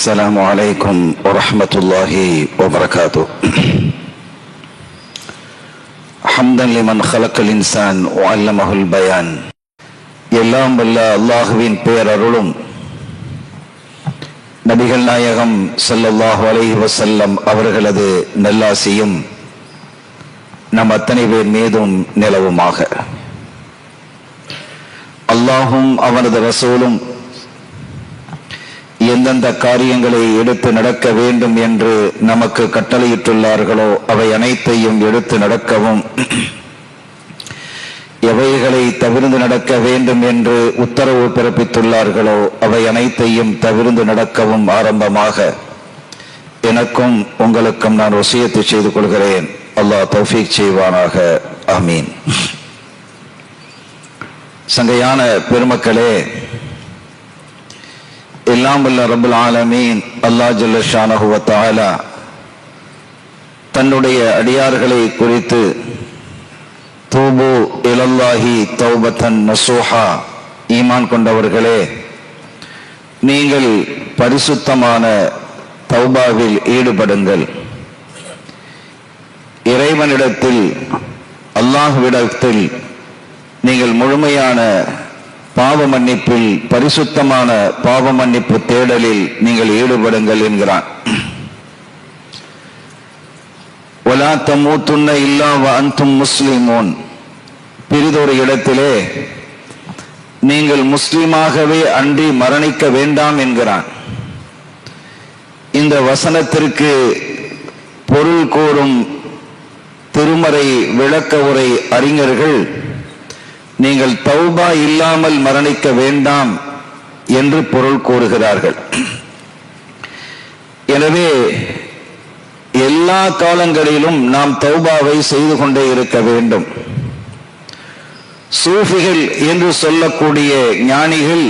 السلام عليكم ورحمة الله وبركاته حمدا لمن خلق الإنسان وعلمه البيان எல்லாம் வல்ல அல்லாஹுவின் பேரருளும் நபிகள் நாயகம் ஸல்லல்லாஹு அலைஹி வஸல்லம் அவர்களது நல்லாசியும் நம் அத்தனை பேர் மீதும் நிலவுமாக அல்லாஹும் அவனது ரசூலும் எந்தெந்த காரியங்களை எடுத்து நடக்க வேண்டும் என்று நமக்கு கட்டளையிட்டுள்ளார்களோ அவை அனைத்தையும் எடுத்து நடக்கவும். எவைகளை தவிர்ந்து நடக்க வேண்டும் என்று உத்தரவு பிறப்பித்துள்ளார்களோ அவை அனைத்தையும் தவிர்ந்து நடக்கவும் ஆரம்பமாக. எனக்கும் உங்களுக்கும் நான் வசியத்தை செய்து கொள்கிறேன். அல்லாஹ் தௌஃபீக் செய்வானாக. ஆமீன். சங்கையான பெருமக்களே எல்லாம் வல்ல ரபுல் ஆலமீன். அல்லா ஜல்லஷானகுவத்தாலா தன்னுடைய அடியார்களை குறித்து தூபு இலல்லாஹி தௌபத்தன் நசோஹா ஈமான் கொண்டவர்களே நீங்கள் பரிசுத்தமான தௌபாவில் ஈடுபடுங்கள். இறைவனிடத்தில் அல்லாஹ்விடத்தில் நீங்கள் முழுமையான பாவ மன்னிப்பில் பரிசுத்தமான பாவ மன்னிப்பு தேடலில் நீங்கள் ஈடுபடுங்கள் என்கிறான். ஒலா தம்மூத்துன்ன இல்லா அந்தும் முஸ்லிமோன். பிரிதொரு இடத்திலே நீங்கள் முஸ்லிமாகவே அன்றி மரணிக்க வேண்டாம் என்கிறான். இந்த வசனத்திற்கு பொருள் கூறும் திருமறை விளக்க உரை அறிஞர்கள் நீங்கள் தௌபா இல்லாமல் மரணிக்க வேண்டாம் என்று பொருள் கூறுகிறார்கள். எனவே எல்லா காலங்களிலும் நாம் தௌபாவை செய்து கொண்டே இருக்க வேண்டும். சூஃபிகள் என்று சொல்லக்கூடிய ஞானிகள்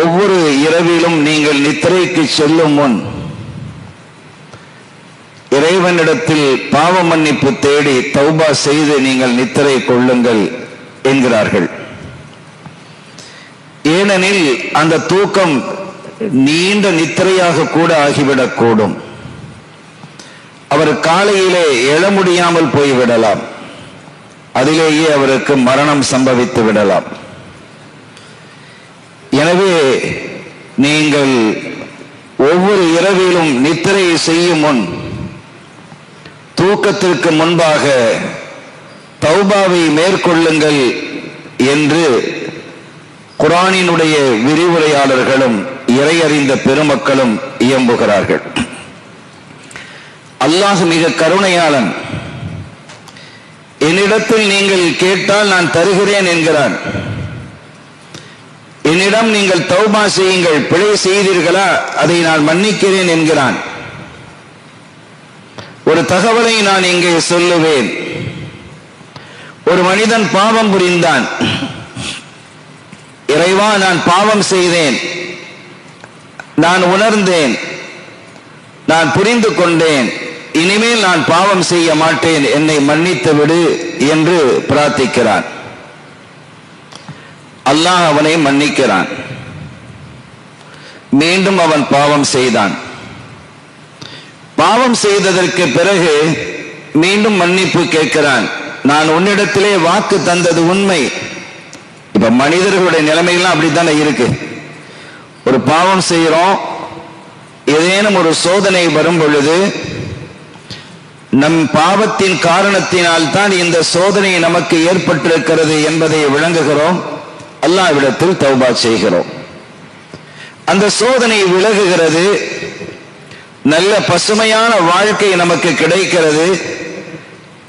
ஒவ்வொரு இரவிலும் நீங்கள் நித்திரைக்கு செல்லும் முன் இறைவனிடத்தில் பாவ மன்னிப்பு தேடி தௌபா செய்து நீங்கள் நித்திரை கொள்ளுங்கள் என்கிறார்கள். ஏனெனில் அந்த தூக்கம் நீண்ட நித்திரையாக கூட ஆகிவிடக்கூடும் அவர் காலையிலே எழ முடியாமல் போய்விடலாம். அதிலேயே அவருக்கு மரணம் சம்பவித்து விடலாம். எனவே நீங்கள் ஒவ்வொரு இரவிலும் நித்திரையை செய்யும் முன் தூக்கத்திற்கு முன்பாக தௌபாவை மேற்கொள்ளுங்கள் என்று குரானினுடைய விரிவுரையாளர்களும் இறையறிந்த பெருமக்களும் இயம்புகிறார்கள். அல்லாஹ் மிக கருணையாளன். என்னிடத்தில் நீங்கள் கேட்டால் நான் தருகிறேன் என்கிறான். என்னிடம் நீங்கள் தௌபா செய்யுங்கள் பிழை செய்தீர்களா? அதை நான் மன்னிக்கிறேன் என்கிறான். ஒரு தகவலை நான் இங்கே சொல்லுவேன். ஒரு மனிதன் பாவம் புரிந்தான். இறைவா நான் பாவம் செய்தேன். நான் உணர்ந்தேன். நான் புரிந்து கொண்டேன். இனிமேல் நான் பாவம் செய்ய மாட்டேன். என்னை மன்னித்து விடு என்று பிரார்த்திக்கிறான். அல்லாஹ் அவனை மன்னிக்கிறான். மீண்டும் அவன் பாவம் செய்தான். பாவம் செய்ததற்கு பிறகு மீண்டும் மன்னிப்பு கேட்கிறான். நான் உன்னிடத்திலே வாக்கு தந்தது உண்மை. இப்ப மனிதர்களுடைய நிலைமையெல்லாம் அப்படித்தானே இருக்கு. ஒரு பாவம் செய்யறோம் ஏதேனும் ஒரு சோதனை வரும் பொழுது நம் பாவத்தின் காரணத்தினால் தான் இந்த சோதனை நமக்கு ஏற்பட்டிருக்கிறது என்பதை விளங்குகிறோம். அல்லாவிடத்தில் தௌபா செய்கிறோம். அந்த சோதனை விலகுகிறது. நல்ல பசுமையான வாழ்க்கை நமக்கு கிடைக்கிறது.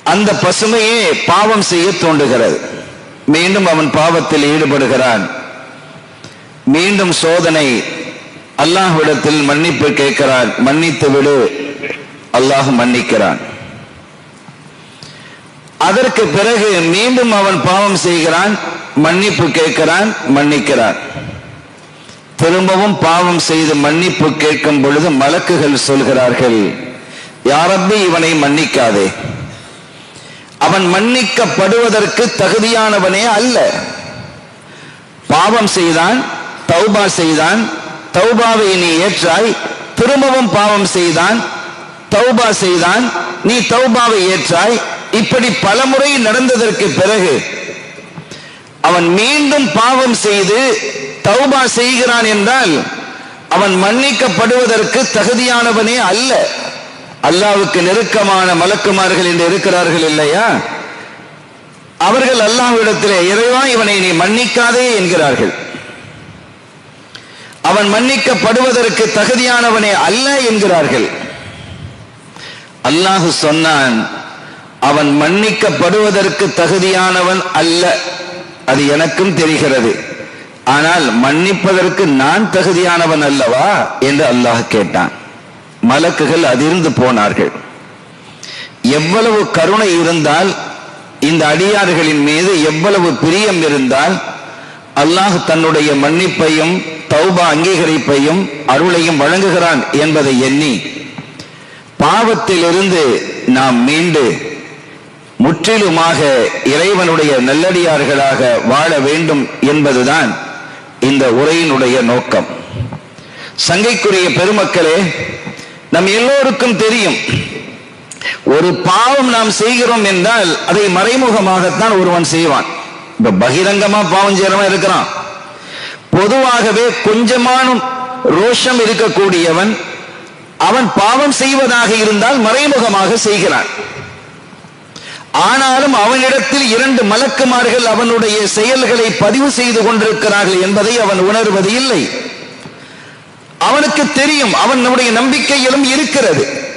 அந்த பசுமையே பாவம் செய்ய தோண்டுகிறது. மீண்டும் அவன் பாவத்தில் ஈடுபடுகிறான். மீண்டும் சோதனை அல்லாஹ்விடத்தில் மன்னிப்பு கேட்கிறான். மன்னித்து விடு. அல்லாஹ் மன்னிக்கிறான். அதற்கு பிறகு மீண்டும் அவன் பாவம் செய்கிறான். மன்னிப்பு கேட்கிறான். மன்னிக்கிறான். திரும்பவும் பாவம் செய்து மன்னிப்பு கேட்கும் பொழுது மலக்குகள் சொல்கிறார்கள் யாரப்பி இவனை மன்னிக்காதே. அவன் மன்னிக்கப்படுவதற்கு தகுதியானவனே அல்ல. பாவம் செய்தான் தௌபா செய்தான் தௌபாவை நீ ஏற்றாய். திரும்பவும் பாவம் செய்தான் தௌபா செய்தான் நீ தௌபாவை ஏற்றாய். இப்படி பலமுறை நடந்ததற்கு பிறகு அவன் மீண்டும் பாவம் செய்து தௌபா செய்கிறான் என்றால் அவன் மன்னிக்கப்படுவதற்கு தகுதியானவனே அல்ல. அல்லாவுக்கு நெருக்கமான மலக்குமார்கள் என்று இருக்கிறார்கள் இல்லையா? அவர்கள் அல்லாஹ்விடத்திலே இறைவா இவனை நீ மன்னிக்காதே என்கிறார்கள். அவன் மன்னிக்கப்படுவதற்கு தகுதியானவனே அல்ல என்கிறார்கள். அல்லாஹு சொன்னான் அவன் மன்னிக்கப்படுவதற்கு தகுதியானவன் அல்ல. அது எனக்கும் தெரிகிறது. ஆனால் மன்னிப்பதற்கு நான் தகுதியானவன் அல்லவா என்று அல்லாஹ் கேட்டான். மலக்குகள் அதிர்ந்து போனார்கள். எவ்வளவு கருணை இருந்தால் இந்த அடியார்களின் மீது எவ்வளவு பிரியம் இருந்தால் அல்லாஹ் தன்னுடைய மன்னிப்பையும் தௌபா அங்கீகரிப்பையும் அருளையும் வழங்குகிறான் என்பதை எண்ணி பாவத்திலிருந்து நாம் மீண்டு முற்றிலுமாக இறைவனுடைய நல்லடியார்களாக வாழ வேண்டும் என்பதுதான் இந்த உரையினுடைய நோக்கம். சங்கைக்குரிய பெருமக்களே நம் எல்லோருக்கும் தெரியும் ஒரு பாவம் நாம் செய்கிறோம் என்றால் அதை மறைமுகமாகத்தான் ஒருவன் செய்வான். இப்ப பகிரங்கமா பாவம் செய்யறவன் இருக்கிறான். பொதுவாகவே கொஞ்சமான ரோஷம் இருக்கக்கூடியவன் அவன் பாவம் செய்வதாக இருந்தால் மறைமுகமாக செய்கிறான். ஆனாலும் அவனிடத்தில் இரண்டு மலக்குமார்கள் அவனுடைய செயல்களை பதிவு செய்து கொண்டிருக்கிறார்கள் என்பதை அவன் உணர்வது இல்லை. அவனுக்கு தெரியும் அவனுடைய நம்பிக்கையிலும் இருக்கிறது.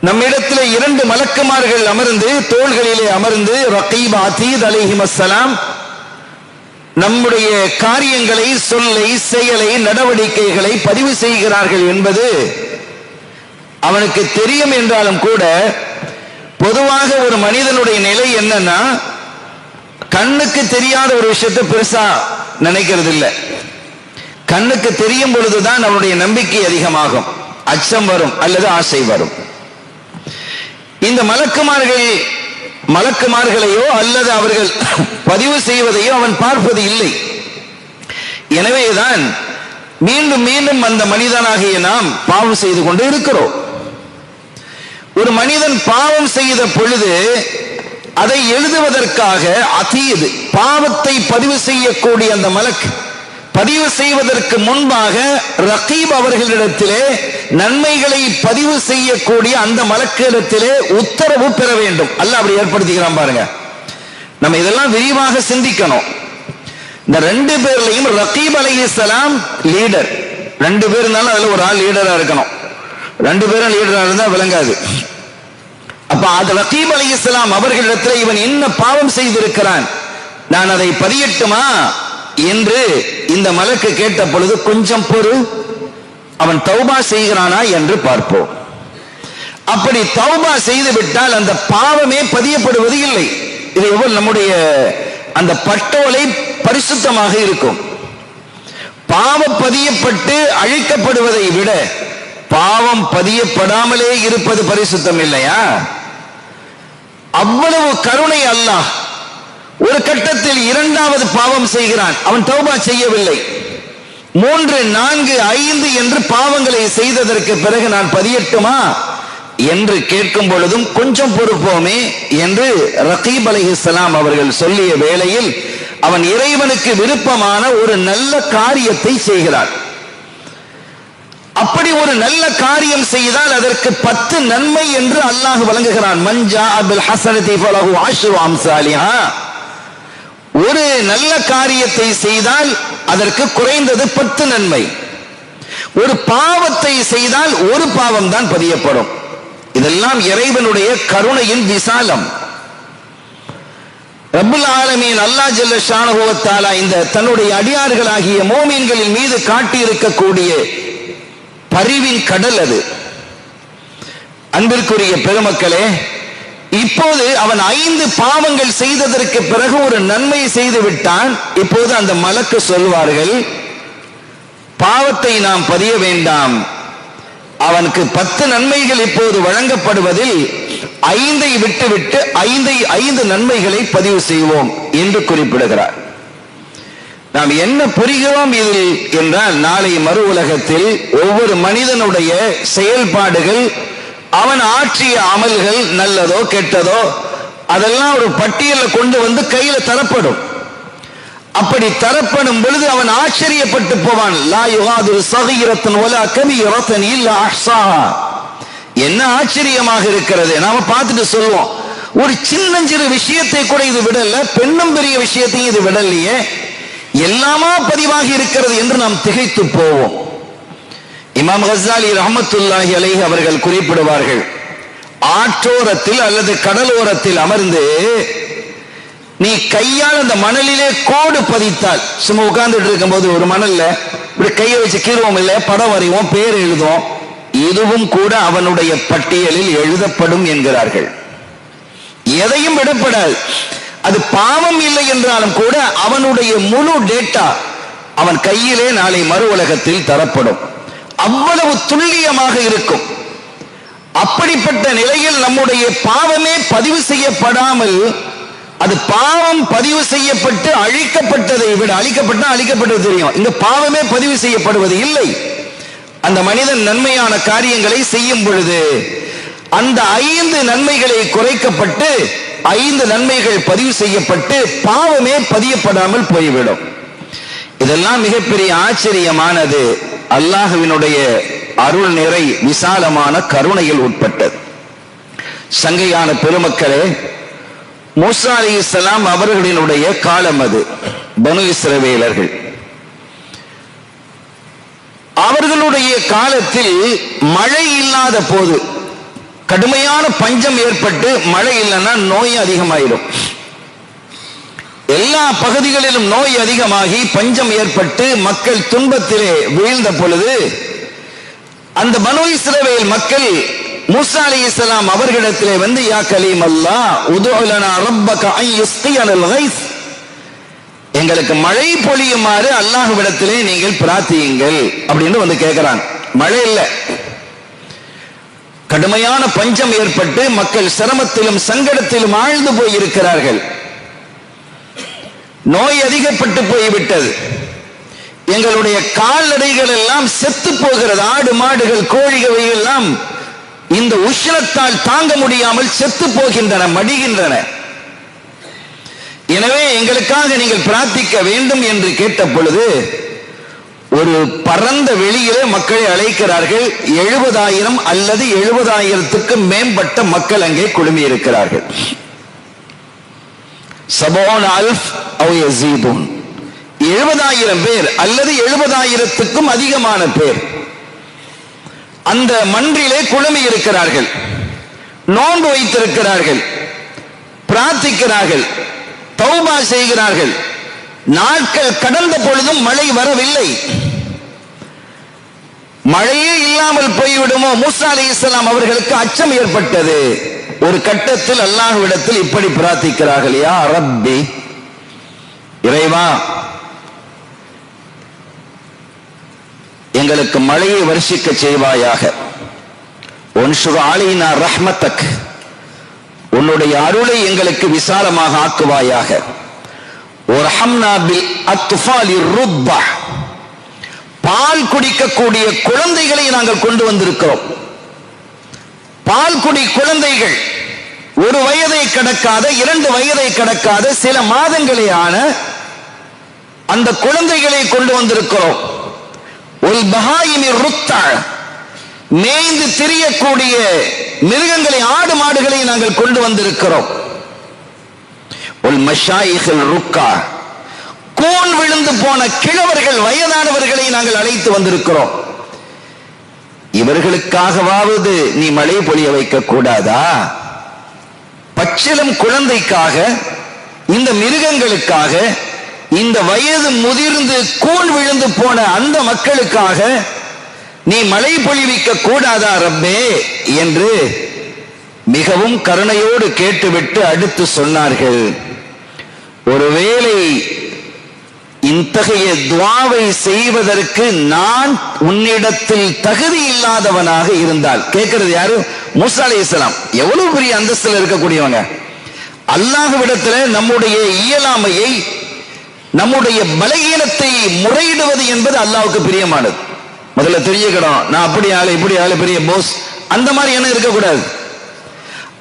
நம்மிடத்தில் இரண்டு மலக்குமார்கள் அமர்ந்து தோள்களிலே அமர்ந்து ரகீப் அதீத் அலிஹிம் அஸ்ஸலாம் நம்முடைய காரியங்களை சொல்லை செயலை நடவடிக்கைகளை பதிவு செய்கிறார்கள் என்பது அவனுக்கு தெரியும் என்றாலும் கூட பொதுவாக ஒரு மனிதனுடைய நிலை என்னன்னா கண்ணுக்கு தெரியாத ஒரு விஷயத்தை பெருசா நினைக்கிறது இல்லை கண்ணுக்கு தெரியும் பொழுதுதான் அவனுடைய நம்பிக்கை அதிகமாகும். அச்சம் வரும் அல்லது ஆசை வரும். இந்த மலக்குமார்கள் மலக்குமார்களையோ அல்லது அவர்கள் பதிவு செய்வதையோ அவன் பார்ப்பது இல்லை. எனவேதான் மீண்டும் மீண்டும் அந்த மனிதனாகிய நாம் பாவம் செய்து கொண்டு இருக்கிறோம். ஒரு மனிதன் பாவம் செய்த பொழுது அதை எழுதுவதற்காக அதீது பாவத்தை பதிவு செய்யக்கூடிய அந்த மலக்கு பதிவு செய்வதற்கு முன்பாக ரகீப் அவர்களிடத்திலே நன்மைகளை பதிவு செய்யக்கூடிய அந்த மலக்கிடத்திலே உத்தரவு பெற வேண்டும். அல்ல அப்படி ஏற்படுத்திக்கிறான் பாருங்க. நம்ம இதெல்லாம் விரிவாக சிந்திக்கணும். இந்த ரெண்டு பேர்லையும் ரகீப் அலைஹிஸ்ஸலாம் லீடர் ரெண்டு பேர் இருந்தாலும் அதுல ஒரு ஆள் லீடரா இருக்கணும். ரெண்டு பேரும் லீடராக இருந்தால் விளங்காது. அப்ப அது ரகீம் அலி இஸ்லாம் அவர்களிடத்தில் இவன் என்ன பாவம் செய்திருக்கிறான்? நான் அதை பதியட்டுமா? என்று இந்த மலக்கு கேட்ட பொழுது கொஞ்சம் பொறு. அவன் தௌபா செய்கிறானா? என்று பார்ப்போம். அப்படி தௌபா செய்து விட்டால் அந்த பாவமே பதியப்படுவது இல்லை. இது எவ்வளவு நம்முடைய அந்த பட்டோலை பரிசுத்தமாக இருக்கும். பாவம் பதியப்பட்டு அழிக்கப்படுவதை விட பாவம் பதியப்படாமலே இருப்பது பரிசுத்தம் இல்லையா? அவ்வளவு கருணை அல்லாஹ் ஒரு கட்டத்தில் இரண்டாவது பாவம் செய்கிறான். அவன் தௌபா செய்யவில்லை. மூன்று நான்கு ஐந்து என்று பாவங்களை செய்ததற்கு பிறகு நான் பதியட்டுமா? என்று கேட்கும் பொழுதும் கொஞ்சம் பொறுப்போமே என்று ரகீப் அலைஹிஸ்ஸலாம் அவர்கள் சொல்லிய வேளையில் அவன் இறைவனுக்கு விருப்பமான ஒரு நல்ல காரியத்தை செய்கிறான். அப்படி ஒரு நல்ல காரியம் செய்தால் அதற்கு பத்து நன்மை என்று அல்லாஹ் வழங்குகிறான். மஞ்சா அபில் ஹசனத்தை ஒரு நல்ல காரியத்தை செய்தால் அதற்கு குறைந்தது பத்து நன்மை. ஒரு பாவத்தை செய்தால் ஒரு பாவம் தான் பதியப்படும். இதெல்லாம் இறைவனுடைய கருணையின் விசாலம். ரபுல் ஆலமீன் அல்லாஹ் ஜல்ல ஷானஹுவத்தாலா இந்த தன்னுடைய அடியார்களாகிய மோமீன்களின் மீது காட்டியிருக்கக்கூடிய பரிவின் கடல் அது. அன்பிற்குரிய பெருமக்களே இப்போது அவன் ஐந்து பாவங்கள் செய்ததற்கு பிறகு ஒரு நன்மை செய்து விட்டான். இப்போது அந்த மலக்கு சொல்வார்கள் பாவத்தை நாம் பதிய வேண்டாம். அவனுக்கு பத்து நன்மைகள் இப்போது வழங்கப்படுவதில் ஐந்தை விட்டுவிட்டு ஐந்தை ஐந்து நன்மைகளை பதிவு செய்வோம் என்று குறிப்பிடுகிறார். நாம் என்ன புரிகிறோம் இதில் என்றால் நாளை மறு உலகத்தில் ஒவ்வொரு மனிதனுடைய செயல்பாடுகள் அவன் ஆற்றிய அமல்கள் நல்லதோ கெட்டதோ அதெல்லாம் ஒரு பட்டியலில் கொண்டு வந்து கையில தரப்படும். அப்படி தரப்படும் பொழுது அவன் ஆச்சரியப்பட்டு போவான். லா யுகாது சகிரத்தன் ஒலா கபீரத்தன் இல்ல அஹ்சா என்ன ஆச்சரியமாக இருக்கிறது? நாம பார்த்துட்டு சொல்லுவோம் ஒரு சின்னஞ்சிறு விஷயத்தை கூட இது விடல பெண்ணும் பெரிய விஷயத்தையும் இது விடலையே. எல்லாமா பதிவாகி இருக்கிறது என்று நாம் திகைத்து போவோம். இமாம் ஹசாலி ரஹமத்துல்லாஹி அலைஹி அவர்கள் குறிப்பிடுவார்கள் ஆற்றோரத்தில் அல்லது கடலோரத்தில் அமர்ந்து நீ கையால் அந்த மணலிலே கோடு பதித்தால் சும்மா உட்கார்ந்துட்டு இருக்கும்போது ஒரு மணல்ல இப்படி கையை வச்சு கீறுவோம் இல்லை படம் வரைவோம் பேர் எழுதுவோம் இதுவும் கூட அவனுடைய பட்டியலில் எழுதப்படும் என்கிறார்கள். எதையும் விடப்படாது. அது பாவம் இல்லை என்றாலும் கூட அவனுடைய முழு டேட்டா அவன் கையிலே நாளை மறு உலகத்தில் தரப்படும். அவ்வளவு துல்லியமாக இருக்கும். அப்படிப்பட்ட நிலையில் நம்முடைய பாவமே பதிவு செய்யப்படாமல் அது பாவம் பதிவு செய்யப்பட்டு அழிக்கப்பட்டதை விட அழிக்கப்பட்டா அழிக்கப்பட்டது தெரியும். இந்த பாவமே பதிவு செய்யப்படுவது இல்லை. அந்த மனிதன் நன்மையான காரியங்களை செய்யும் பொழுது அந்த ஐந்து நன்மைகளை குறைக்கப்பட்டு ஐந்து நன்மைகள் பதிவு செய்யப்பட்டு பாவமே பதியப்படாமல் போய்விடும். இதெல்லாம் மிகப்பெரிய ஆச்சரியமானது. அல்லாஹுவினுடைய அருள் நிறை விசாலமான கருணையில் உட்பட்டது. சங்கையான பெருமக்களே மூசா அலி இஸ்லாம் அவர்களினுடைய காலம் அது பனு இஸ்ரவேலர்கள். அவர்களுடைய காலத்தில் மழை இல்லாத போது கடுமையான பஞ்சம் ஏற்பட்டு மழை இல்லைன்னா நோய் அதிகமாயிடும். எல்லா பகுதிகளிலும் நோய் அதிகமாகி பஞ்சம் ஏற்பட்டு மக்கள் துன்பத்திலே வீழ்ந்த பொழுது அந்த பனு இஸ்ரவேல் மக்கள் மூசா அலி இஸ்லாம் அவர்களிடத்திலே வந்து யா கலீம் அல்லா உதுலனா ரப்பக எங்களுக்கு மழை பொழியுமாறு அல்லாஹுவிடத்திலே நீங்கள் பிரார்த்தியுங்கள் அப்படின்னு வந்து கேட்கிறாங்க மழை இல்லை. கடுமையான பஞ்சம் ஏற்பட்டு மக்கள் சிரமத்திலும் சங்கடத்திலும் ஆழ்ந்து போய் இருக்கிறார்கள் நோய் அதிகப்பட்டு போய்விட்டது. எங்களுடைய கால்நடைகள் எல்லாம் செத்து போகிறது. ஆடு மாடுகள் கோழிகள் எல்லாம் இந்த உஷ்ணத்தால் தாங்க முடியாமல் செத்து போகின்றன மடிகின்றன. எனவே எங்களுக்காக நீங்கள் பிரார்த்திக்க வேண்டும் என்று கேட்ட பொழுது ஒரு பரந்த வெளியிலே மக்களை அழைக்கிறார்கள். எழுபதாயிரம் அல்லது எழுபதாயிரத்துக்கு மேம்பட்ட மக்கள் அங்கே குழுமி இருக்கிறார்கள் சபோன் அல்ஃப் எழுபதாயிரம் பேர் அல்லது எழுபதாயிரத்துக்கும் அதிகமான பேர். அந்த மன்றிலே குழுமி இருக்கிறார்கள் நோன்பு வைத்திருக்கிறார்கள். பிரார்த்திக்கிறார்கள். தௌபா செய்கிறார்கள். நாட்கள் கடந்த பொழுதும் மழை வரவில்லை. மழையே இல்லாமல் போய்விடுமோ? மூசா அலி இஸ்லாம் அவர்களுக்கு அச்சம் ஏற்பட்டது. ஒரு கட்டத்தில் அல்லாஹ்விடத்தில் இப்படி பிரார்த்திக்கிறார்கள் யா ரப்பி இறைவா எங்களுக்கு மழையை வருஷிக்க செய்வாயாக. ஒன்சுரு ஆலினா ரஹ்மத்தக் உன்னுடைய அருளை எங்களுக்கு விசாலமாக ஆக்குவாயாக. ஒர்ஹம்னா பில் அத்துஃபாலி ருப்பா பால் குடிக்கக்கூடிய குழந்தைகளை நாங்கள் கொண்டு வந்திருக்கிறோம். பால் குடி குழந்தைகள் ஒரு வயதை கடக்காத இரண்டு வயதை கடக்காத சில மாதங்களே ஆன அந்த குழந்தைகளை கொண்டு வந்திருக்கிறோம். ஒரு பகாயினி ருத்தா மேய்ந்து திரியக்கூடிய மிருகங்களை ஆடு மாடுகளை நாங்கள் கொண்டு வந்திருக்கிறோம். ஒரு மஷாயிகள் ருக்கா கூன் விழுந்து போன கிழவர்கள் வயதானவர்களை நாங்கள் அழைத்து வந்திருக்கிறோம். இவர்களுக்காகவாவது நீ மழை பொழிய வைக்க கூடாதா? பச்சிலம் குழந்தைக்காக இந்த மிருகங்களுக்காக இந்த வயது முதிர்ந்து கூன் விழுந்து போன அந்த மக்களுக்காக நீ மழை பொழிவிக்க கூடாதா ரப்பே? என்று மிகவும் கருணையோடு கேட்டுவிட்டு அடுத்து சொன்னார்கள். ஒருவேளை இத்தகைய துவாவை செய்வதற்கு நான் உன்னிடத்தில் தகுதி இல்லாதவனாக இருந்தால். கேட்கிறது யாரு? மூசா அலி இஸ்லாம் எவ்வளவு பெரிய அந்தஸ்தில் இருக்கக்கூடியவங்க. அல்லாஹ்விடத்துல நம்முடைய இயலாமையை நம்முடைய பலகீனத்தை முறையிடுவது என்பது அல்லாவுக்கு பிரியமானது. முதல்ல தெரிஞ்சுக்கணும் நான் அப்படி ஆளு இப்படி ஆளு பெரிய போஸ் அந்த மாதிரி என்ன இருக்கக்கூடாது.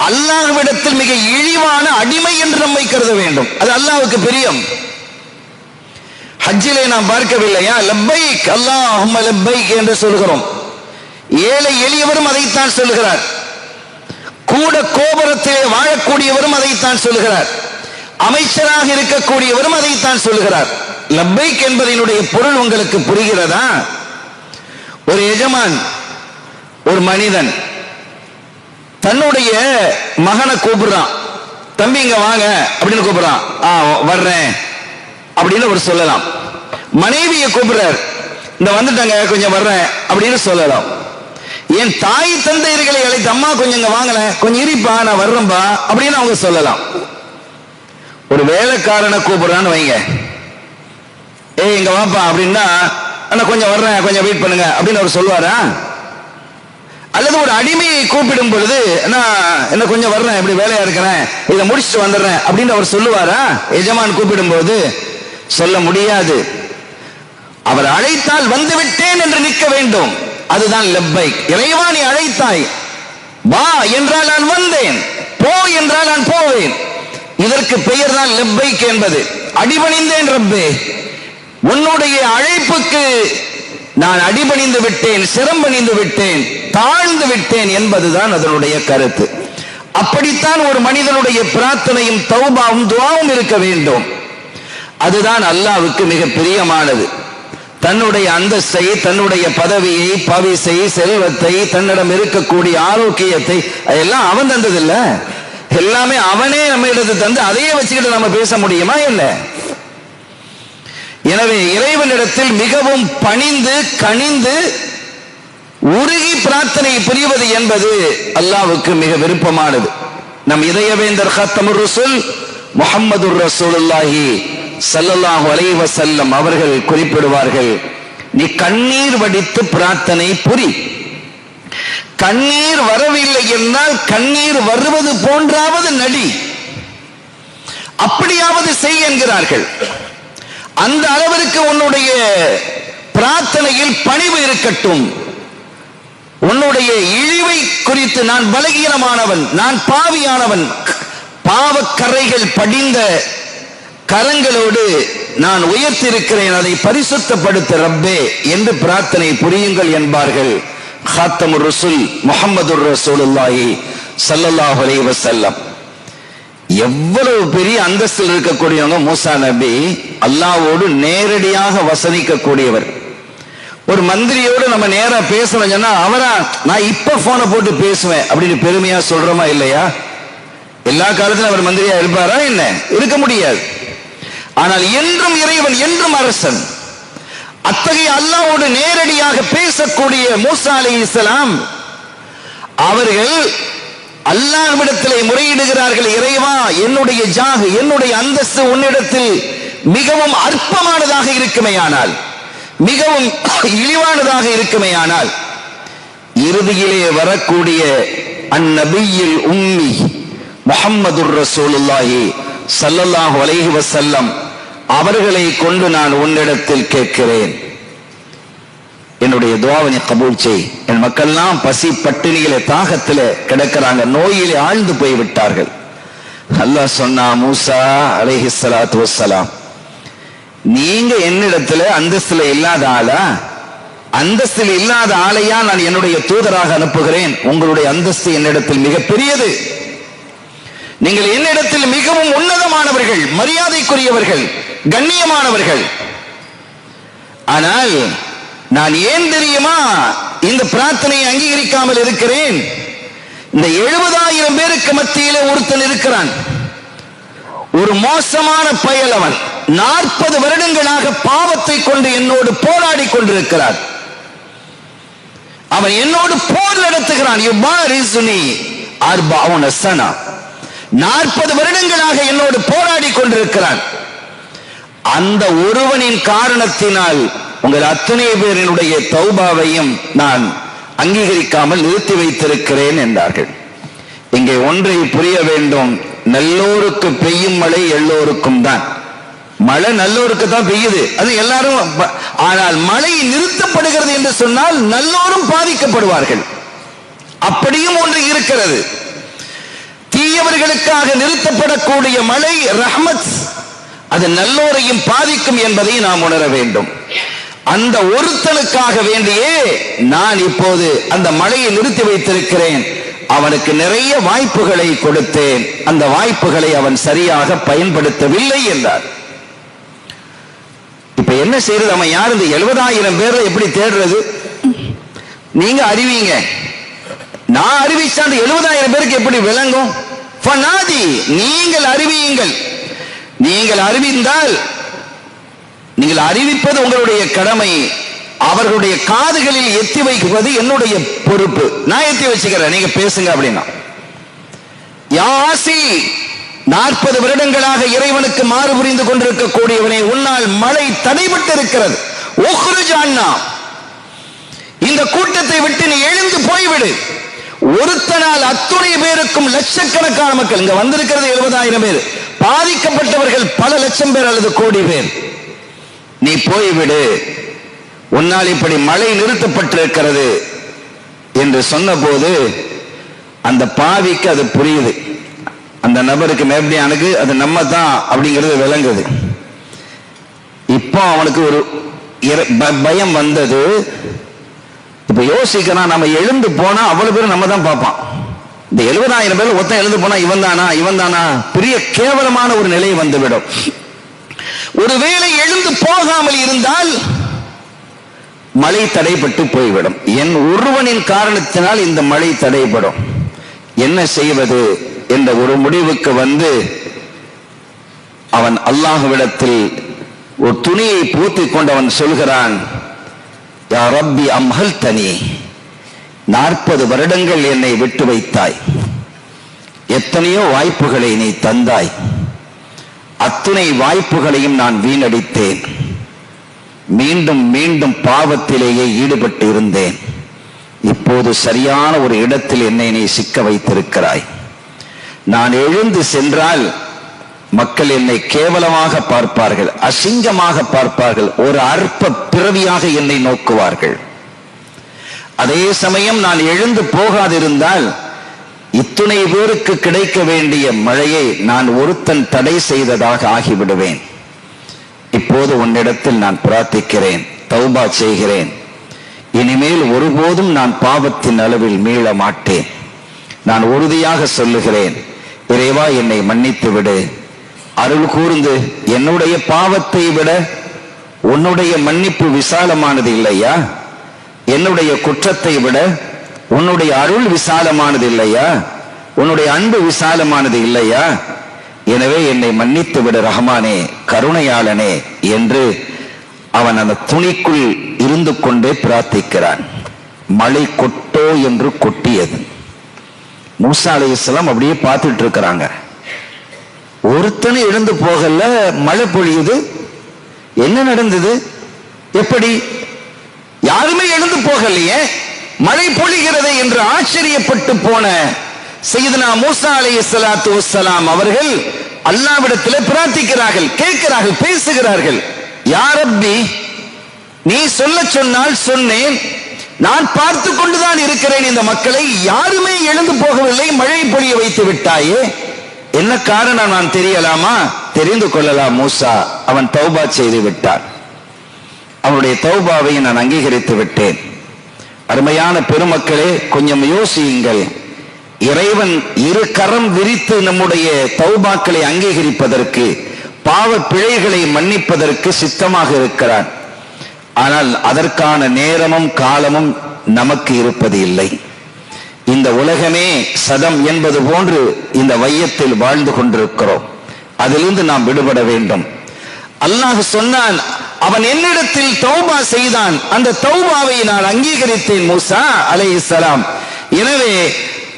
அல்லாஹ்விடத்தில் மிக இழிவான அடிமை என்று நம்மை கருத வேண்டும். அது அல்லாவுக்கு பிரியம். ஹஜ்ஜிலே நாம் பார்க்கவில்லையா? லப்பைக் அல்லாஹும்ம லப்பைக் என்று சொல்கிறோம். ஏழை எளியவரும் அதைத்தான் சொல்கிறார். கூட கோபுரத்திலே வாழக்கூடியவரும் அதைத்தான் சொல்கிறார். அமைச்சராக இருக்கக்கூடியவரும் அதைத்தான் சொல்கிறார். லப்பைக் என்பதனுடைய பொருள் உங்களுக்கு புரிகிறதா? ஒரு எஜமான் ஒரு மனிதன் தன்னுடைய மகனை கூப்பிடுறான். தம்பி இங்க வாங்க அப்படின்னு கூப்பிடுறான். ஆ வர்றேன். அப்படின்னு அவர் சொல்லலாம். மனைவியை கூப்பிடுறார். இந்த வந்துட்டாங்க கொஞ்சம் வர்றேன் அப்படின்னு சொல்லலாம். என் தாய் தந்தையர்களை அழைத்து அம்மா கொஞ்சம் இங்க வாங்கல கொஞ்சம் இருப்பா நான் வர்றேன்பா அப்படின்னு அவங்க சொல்லலாம். ஒரு வேலைக்காரனை கூப்பிடுறான்னு வைங்க. ஏய் இங்க வாப்பா அப்படின்னா அண்ணா கொஞ்சம் வர்றேன் கொஞ்சம் வெயிட் பண்ணுங்க அப்படின்னு அவர் சொல்லுவாரா? அல்லது ஒரு அடிமையை கூப்பிடும் பொழுது நான் என்ன கொஞ்சம் வர்றேன் இப்படி வேலையா இருக்கிறேன் இதை முடிச்சுட்டு வந்துடுறேன் அப்படின்னு அவர் சொல்லுவாரா? எஜமான் கூப்பிடும் போது சொல்ல முடியாது. அவர் அழைத்தால் வந்து விட்டேன் என்று நிற்க வேண்டும். அதுதான் லெப்பை. இறைவா நீ அழைத்தாய். வா என்றால் நான் வந்தேன். போ என்றால் நான் போவேன். இதற்கு பெயர் தான் லெப்பைக் என்பது. அடிபணிந்தேன் ரப்பே. உன்னுடைய அழைப்புக்கு நான் அடிபணிந்து விட்டேன் சிரம்பணிந்து விட்டேன் தாழ்ந்து விட்டேன் என்பதுதான் அதனுடைய கருத்து. அப்படித்தான் ஒரு மனிதனுடைய பிரார்த்தனையும் தௌபாவும் துவாவும் இருக்க வேண்டும். அதுதான் அல்லாவுக்கு மிக பிரியமானது. தன்னுடைய அந்தஸ்தை தன்னுடைய பதவியை பவிசை செல்வத்தை தன்னிடம் இருக்கக்கூடிய ஆரோக்கியத்தை அதெல்லாம் அவன் தந்ததில்ல. எல்லாமே அவனே நம்ம இடத்து தந்து அதையே வச்சுக்கிட்டு நம்ம பேச முடியுமா என்ன? எனவே இறைவனிடத்தில் மிகவும் பணிந்து கனிந்து உருகி பிரார்த்தனை புரிவது என்பது அல்லாவுக்கு மிக விருப்பமானது. நம் இதயவேந்தர் ஹத்தமுர் ரசூல் முகமது ரசூலுல்லாஹி சல்லல்லாஹு அலைவ செல்லம் அவர்கள் குறிப்பிடுவார்கள் நீ கண்ணீர் வடித்து பிரார்த்தனை புரி. கண்ணீர் வரவில்லை என்றால் கண்ணீர் வருவது போன்றாவது நடி. அப்படியாவது செய் என்கிறார்கள். அந்த அளவிற்கு உன்னுடைய பிரார்த்தனையில் பணிவு இருக்கட்டும். உன்னுடைய இழிவை குறித்து நான் பலகீனமானவன் நான் பாவியானவன். பாவக்கரைகள் படிந்த கரங்களோடு நான் உயர்த்திருக்கிறேன் அதை பரிசுத்தப்படுத்த ரப்பே என்று பிரார்த்தனை புரியுங்கள் என்பார்கள். ஹாத்தமுர் ரசூல் முகமது ரசூலுல்லாஹி ஸல்லல்லாஹு அலைஹி வஸல்லம். எவ்வளவு பெரிய அந்தஸ்தில் இருக்கக்கூடியவங்க மூசா நபி அல்லாவோடு நேரடியாக வசனிக்கக்கூடியவர் ஒரு மந்திரியோடு நம்ம நேரா பேசணும் சொன்னா அவரா நான் இப்ப போனை போட்டு பேசுவேன் அப்படின்னு பெருமையா சொல்றோமா இல்லையா? எல்லா காலத்திலும் அவர் மந்திரியா இருப்பாரா என்ன? இருக்க முடியாது. ஆனால் என்றும் இறைவன் என்றும் அரசன். அத்தகைய அல்லாவோடு நேரடியாக பேசக்கூடிய மூசா அலி இஸ்லாம் அவர்கள் அல்லாஹ்விடத்திலே முறையிடுகிறார்கள் இறைவா என்னுடைய ஜாகு என்னுடைய அந்தஸ்து உன்னிடத்தில் மிகவும் அற்பமானதாக இருக்குமேயானால் மிகவும் இழிவானதாக இருக்குமேயானால் இறுதியிலே வரக்கூடிய அந்நபியில் உம்மி முகம்மது ரசூலுல்லாஹி சல்லல்லாஹு அலைஹி வசல்லம் அவர்களை கொண்டு நான் உன்னிடத்தில் கேட்கிறேன். என்னுடைய துவாவினை கபூல் செய். என் மக்கள்லாம் பசி பட்டினியில தாகத்துல கிடக்கிறாங்க. நோயிலே ஆழ்ந்து போய் விட்டார்கள் அல்லாஹ் சொன்னா மூசா அலேஹி சலாத்து வசலாம் நீங்க என்னிடத்துல அந்தஸ்துல இல்லாத ஆளா? அந்தஸ்தில் இல்லாத ஆளையா நான் என்னுடைய தூதராக அனுப்புகிறேன். உங்களுடைய அந்தஸ்து என்னிடத்தில் மிக பெரியது நீங்கள் என்னிடத்தில் மிகவும் உன்னதமானவர்கள் மரியாதைக்குரியவர்கள் கண்ணியமானவர்கள். ஆனால் நான் ஏன் தெரியுமா இந்த பிரார்த்தனையை அங்கீகரிக்காமல் இருக்கிறேன்? இந்த எழுபதாயிரம் பேருக்கு மத்தியிலே ஒருத்தன் இருக்கிறான். ஒரு மோசமான பயல் அவன். நாற்பது வருடங்களாக பாவத்தை கொண்டு என்னோடு போராடி கொண்டிருக்கிறார் அவன் என்னோடு போர் நடத்துகிறான். யுபாரிசுனி அர்பாவுன சனா நாற்பது வருடங்களாக என்னோடு போராடி கொண்டிருக்கிறான். அந்த ஒருவனின் காரணத்தினால் உங்கள் அத்தனை பேரினுடைய தௌபாவையும் நான் அங்கீகரிக்காமல் நிறுத்தி வைத்திருக்கிறேன் என்றார்கள். இங்கே ஒன்றை புரிய வேண்டும். நல்லோருக்கு பெய்யும் மழை எல்லோருக்கும் தான். மழை நல்லோருக்கு தான் பெய்யுது. அது எல்லாரும் ஆனால் மழை நிறுத்தப்படுகிறது என்று சொன்னால் நல்லோரும் பாதிக்கப்படுவார்கள். அப்படியும் ஒன்று இருக்கிறது. தீயவர்களுக்காக நிறுத்தப்படக்கூடிய மழை ரஹ்மத் அது நல்லோரையும் பாதிக்கும் என்பதை நாம் உணர வேண்டும். அந்த ஒருத்தனுக்காக வேண்டியே நான் இப்போது அந்த மழையை நிறுத்தி வைத்திருக்கிறேன். அவனுக்கு நிறைய வாய்ப்புகளை கொடுத்தேன். அந்த வாய்ப்புகளை அவன் சரியாக பயன்படுத்தவில்லை என்றார். இப்ப என்ன செய்யறது அவன் யார் இந்த எழுபதாயிரம் பேரை எப்படி தேடுறது? நீங்க அறிவீங்க. நான் அறிவிச்சா அந்த எழுபதாயிரம் பேருக்கு எப்படி விளங்கும்? பனாதி நீங்கள் அறிவியுங்கள். நீங்கள் அறிவிந்தால் நீங்கள் அறிவிப்பது உங்களுடைய கடமை. அவர்களுடைய காதுகளில் எத்தி வைப்பது என்னுடைய பொறுப்பு. நான் எத்தி வச்சுக்கிறேன் நீங்க பேசுங்க அப்படின்னா. யாசி நாற்பது வருடங்களாக இறைவனுக்கு மாறு புரிந்து கொண்டிருக்கக்கூடியவனே உன்னால் மழை தடைபட்டு இருக்கிறது உஹ்ருஜ் அண்ணா. இந்த கூட்டத்தை விட்டு நீ எழுந்து போய்விடு. ஒருத்தனால் அத்துணை பேருக்கும் லட்சக்கணக்கான மக்கள் இங்க வந்திருக்கிறது எழுபதாயிரம் பேர். பாதிக்கப்பட்டவர்கள் பல லட்சம் பேர் அல்லது கோடி பேர். நீ போய்விடு உன்னால் இப்படி மழை நிறுத்தப்பட்டிருக்கிறது என்று சொன்னபோது அந்த பாவிக்கு அது புரியுது. அந்த நபருக்கு மேபடியானுக்கு அது நம்ம தான் அப்படிங்கிறது விளங்குது. இப்போ அவனுக்கு ஒரு ப- பயம் வந்தது. இப்ப யோசிக்கிறான் நம்ம எழுந்து போனா அவ்வளவு பேரும் நம்ம தான் பார்ப்பான். இந்த எழுபதாயிரம் பேர் ஒருத்தன் எழுந்து போனா இவன் தானா இவன் தானா? பெரிய கேவலமான ஒரு நிலை வந்துவிடும். ஒருவேளை எழுந்து போகாமல் இருந்தால் மழை தடைப்பட்டு போய்விடும். என் ஒருவனின் காரணத்தினால் இந்த மழை தடைப்படும் என்ன செய்வது என்ற ஒரு முடிவுக்கு வந்து அவன் அல்லாஹுவிடத்தில் ஒரு துணியை பூத்திக் கொண்டவன் சொல்கிறான் யா ரப்பி அம்ஹல் தனி நாற்பது வருடங்கள் என்னை விட்டு வைத்தாய். எத்தனையோ வாய்ப்புகளை நீ தந்தாய். அத்துணை வாய்ப்புகளையும் நான் வீணடித்தேன். மீண்டும் மீண்டும் பாவத்திலேயே ஈடுபட்டு இருந்தேன் இப்போது சரியான ஒரு இடத்தில் என்னை நீ சிக்க வைத்திருக்கிறாய். நான் எழுந்து சென்றால் மக்கள் என்னை கேவலமாக பார்ப்பார்கள் அசிங்கமாக பார்ப்பார்கள் ஒரு அற்ப பிறவியாக என்னை நோக்குவார்கள். அதே சமயம் நான் எழுந்து போகாதிருந்தால் இத்துணை பேருக்கு கிடைக்க வேண்டிய மழையை நான் ஒருத்தன் தடை செய்ததாக ஆகிவிடுவேன். இப்போது உன்னிடத்தில் நான் பிரார்த்திக்கிறேன் தௌபா செய்கிறேன். இனிமேல் ஒருபோதும் நான் பாவத்தின் அளவில் மீள மாட்டேன். நான் உறுதியாக சொல்லுகிறேன் இறைவா என்னை மன்னித்து விடு அருள் கூர்ந்து என்னுடைய பாவத்தை விட உன்னுடைய மன்னிப்பு விசாலமானது இல்லையா? என்னுடைய குற்றத்தை விட உன்னுடைய அருள் விசாலமானது இல்லையா? உன்னுடைய அன்பு விசாலமானது இல்லையா? எனவே என்னை மன்னித்து விட ரஹமானே கருணையாளனே என்று அவன் அந்த துணிக்குள் இருந்து கொண்டே பிரார்த்திக்கிறான். மழை கொட்டோ என்று கொட்டியது. மூசா அப்படியே பார்த்துட்டு இருக்கிறாங்க. ஒருத்தனை எழுந்து போகல மழை பொழியுது. என்ன நடந்தது? எப்படி? யாருமே எழுந்து போகலையே? மழை பொழிகிறது என்று ஆச்சரியப்பட்டு போன செய்தனா மூசா அலைஹி சலாத்து வஸ்ஸலாம் அவர்கள் அல்லாவிடத்தில் பிரார்த்திக்கிறார்கள் கேட்கிறார்கள் பேசுகிறார்கள். யார் அப்பி நீ சொல்ல சொன்னால் சொன்னேன். நான் பார்த்து கொண்டுதான் இருக்கிறேன் இந்த மக்களை. யாருமே எழுந்து போகவில்லை மழை பொழிய வைத்து விட்டாயே. என்ன காரணம் நான் தெரியலாமா? தெரிந்து கொள்ளலாம் மூசா? அவன் தௌபா செய்து விட்டான். அவனுடைய தௌபாவை நான் அங்கீகரித்து விட்டேன். அருமையான பெருமக்களே கொஞ்சம் யோசியுங்கள். இறைவன் இரு கரம் விரித்து நம்முடைய தௌபாக்களை அங்கீகரிப்பதற்கு பாவ பிழைகளை மன்னிப்பதற்கு சித்தமாக இருக்கிறான். ஆனால் அதற்கான நேரமும் காலமும் நமக்கு இருப்பது இல்லை. இந்த உலகமே சதம் என்பது போன்று இந்த வையத்தில் வாழ்ந்து கொண்டிருக்கிறோம். அதிலிருந்து நாம் விடுபட வேண்டும். அல்லாஹ் சொன்னான் அவன் என்னிடத்தில் தௌபா செய்தான். அந்த தௌபாவை நான் அங்கீகரித்தேன். மூசா அலைஹிஸ்ஸலாம் எனவே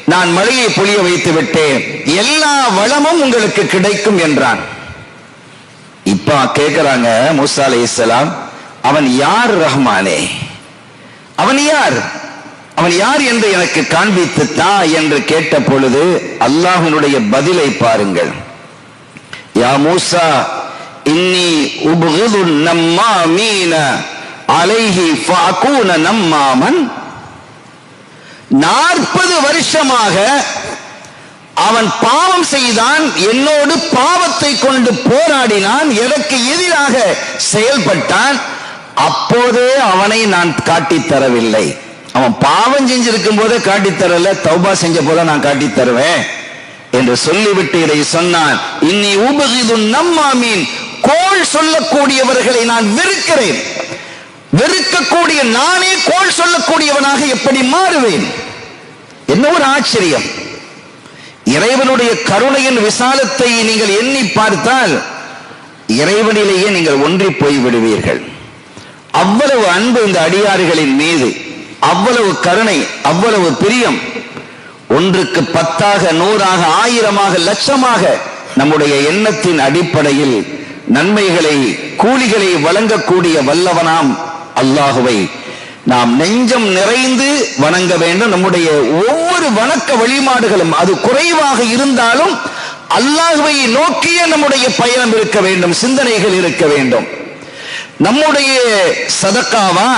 நான் மழையை பொழிய வைத்து விட்டேன். எல்லா வளமும் உங்களுக்கு கிடைக்கும் என்றான். இப்ப கேட்கிறாங்க மூசா அலைஹிஸ்ஸலாம் அவன் யார் ரஹ்மானே? அவன் யார்? அவன் யார் என்று எனக்கு காண்பித்து தா என்று கேட்ட பொழுது அல்லாஹனுடைய பதிலை பாருங்கள். யா மூசா இன்னி உபுகுது நம்மாமீன அலைஹி ஃபஅகூன நம்மாமன். நாற்பது வருஷமாக அவன் பாவம் செய்தான் என்னோடு பாவத்தை கொண்டு போராடினான் எனக்கு எதிராக செயல்பட்டான் அப்போதே அவனை நான் காட்டித் தரவில்லை. அவன் பாவம் செஞ்சிருக்கும் போதே காட்டித்தரல தௌபா செஞ்ச போத நான் காட்டி தருவேன் என்று சொல்லிவிட்டு இதை சொன்னான். இன்னி உபகிது நம்மாமீன். கோள் சொல்லக்கூடியவர்களை நான் வெறுக்கிறேன். வெறுக்கக்கூடிய நானே கோள் சொல்லக்கூடியவனாக எப்படி மாறுவேன்? என்ன ஒரு ஆச்சரியம். இறைவனுடைய கருணையின் விசாலத்தை நீங்கள் எண்ணி பார்த்தால் இறைவனிலேயே நீங்கள் ஒன்றி போய் விடுவீர்கள் அவ்வளவு அன்பு இந்த அடியாறுகளின் மீது. அவ்வளவு கருணை அவ்வளவு பிரியம். ஒன்றுக்கு பத்தாக நூறாக ஆயிரமாக லட்சமாக நம்முடைய எண்ணத்தின் அடிப்படையில் நன்மைகளை கூலிகளை வழங்கக்கூடிய வல்லவனாம் அல்லாஹுவை நாம் நெஞ்சம் நிறைந்து வணங்க வேண்டும். நம்முடைய ஒவ்வொரு வணக்க வழிபாடுகளும் அது குறைவாக இருந்தாலும் அல்லாஹுவை நோக்கிய நம்முடைய பயணம் இருக்க வேண்டும் சிந்தனைகள் இருக்க வேண்டும். நம்முடைய சதக்காவா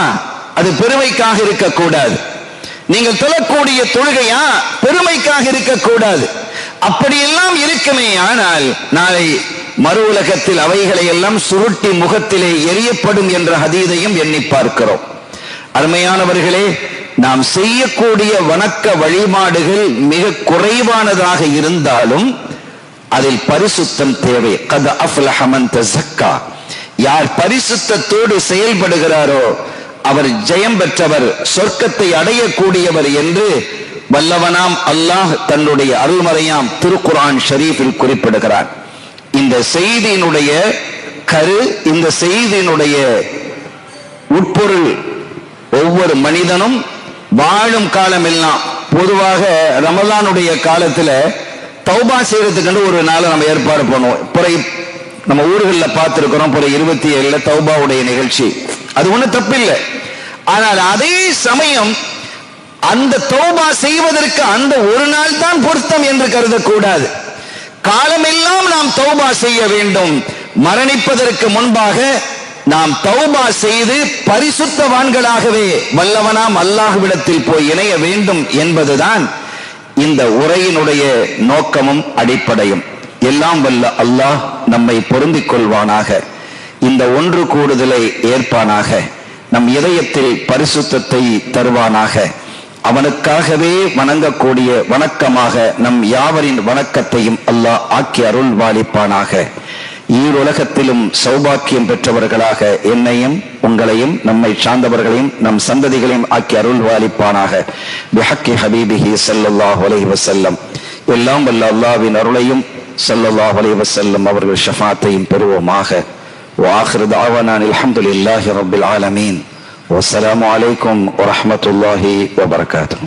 அது பெருமைக்காக இருக்கக்கூடாது. நீங்கள் தொழக்கூடிய தொழுகையா பெருமைக்காக இருக்கக்கூடாது. அப்படியெல்லாம் இருக்குமே ஆனால் நாளை மறு உலகத்தில் அவைகளை எல்லாம் சுருட்டி முகத்திலே எரியப்படும் என்ற ஹதீதையும் எண்ணி பார்க்கிறோம். அருமையானவர்களே நாம் செய்யக்கூடிய வணக்க வழிபாடுகள் மிக குறைவானதாக இருந்தாலும் அதில் பரிசுத்தம் தேவை. கத அஃப்லஹமன் யார் பரிசுத்தத்தோடு செயல்படுகிறாரோ அவர் ஜெயம் பெற்றவர் சொர்க்கத்தை அடையக்கூடியவர் என்று வல்லவனாம் அல்லாஹ் தன்னுடைய அருள்மறையாம் திருக்குரான் ஷரீஃபில் குறிப்பிடுகிறார். இந்த செய்தியினுடைய கரு இந்த செய்தியினுடைய உட்பொருள் ஒவ்வொரு மனிதனும் வாழும் காலம் எல்லாம் பொதுவாக ரமலானுடைய காலத்துல தௌபா செய்யறதுக்கு ஒரு நாளை நம்ம ஏற்பாடு பண்ணுவோம். நம்ம ஊர்களில் பார்த்திருக்கிறோம் போல இருபத்தி ஏழுல தௌபாவுடைய நிகழ்ச்சி. அது ஒன்றும் தப்பில்லை. ஆனால் அதே சமயம் அந்த தௌபா செய்வதற்கு அந்த ஒரு நாள் தான் பொருத்தம் என்று கருதக்கூடாது. காலமெல்லாம் நாம் தௌபா செய்ய வேண்டும். மரணிப்பதற்கு முன்பாக நாம் தௌபா செய்து பரிசுத்தவான்களாகவே வல்லவனாம் அல்லாஹ்விடத்தில் போய் இணைய வேண்டும் என்பதுதான் இந்த உரையினுடைய நோக்கமும் அடிப்படையும். எல்லாம் வல்ல அல்லாஹ் நம்மை பொருந்திக் கொள்வானாக இந்த ஒன்று கூடுதலை ஏற்பானாக. நம் இதயத்தில் பரிசுத்தத்தை தருவானாக. அவனுக்காகவே வணங்கக்கூடிய வணக்கமாக நம் யாவரின் வணக்கத்தையும் அல்லாஹ் ஆக்கி அருள் வாலிப்பானாக ஈருலகத்திலும் சௌபாக்கியம் பெற்றவர்களாக என்னையும் உங்களையும் நம்மை சார்ந்தவர்களையும் நம் சந்ததிகளையும் ஆக்கி அருள் வாலிப்பானாக பிஹக்கி ஹபீபிஹி ஸல்லல்லாஹு அலைஹி எல்லாம் வல்ல அல்லாவின் அருளையும் صلى الله عليه وسلم أبرك الشفاعة يمبرو ماخه وآخر دعوانا الحمد لله رب العالمين والسلام عليكم ورحمة الله وبركاته